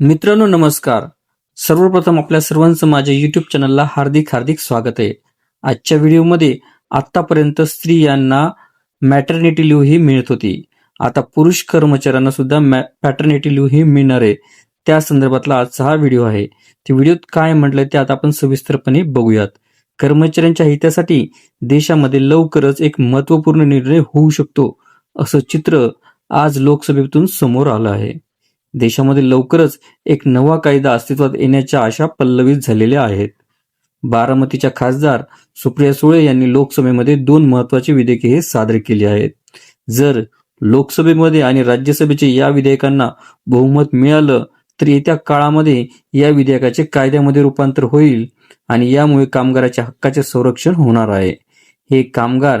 मित्रांनो नमस्कार. सर्वप्रथम आपल्या सर्वांचं माझ्या युट्यूब चॅनलला हार्दिक हार्दिक स्वागत आहे. आजच्या व्हिडिओमध्ये आतापर्यंत स्त्रियांना मॅटर्निटी लिव्ह ही मिळत होती. आता पुरुष कर्मचाऱ्यांना सुद्धा पॅटर्निटी लिव्ह ही मिळणार आहे. त्या संदर्भातला आजचा हा व्हिडिओ आहे. ते व्हिडिओत काय म्हटलंय ते आता आपण सविस्तरपणे बघूयात. कर्मचाऱ्यांच्या हितासाठी देशामध्ये लवकरच एक महत्त्वपूर्ण निर्णय होऊ शकतो असं चित्र आज लोकसभेतून समोर आलं आहे. देशामध्ये लवकरच एक नवा कायदा अस्तित्वात येण्याच्या आशा पल्लवित झालेल्या आहेत. बारामतीच्या खासदार सुप्रिया सुळे यांनी लोकसभेमध्ये दोन महत्वाची विधेयके हे सादर केली आहेत. जर लोकसभेमध्ये आणि राज्यसभेचे या विधेयकांना बहुमत मिळालं तर येत्या काळामध्ये या विधेयकाचे कायद्यामध्ये रूपांतर होईल आणि यामुळे कामगाराच्या हक्काचे संरक्षण होणार आहे. हे कामगार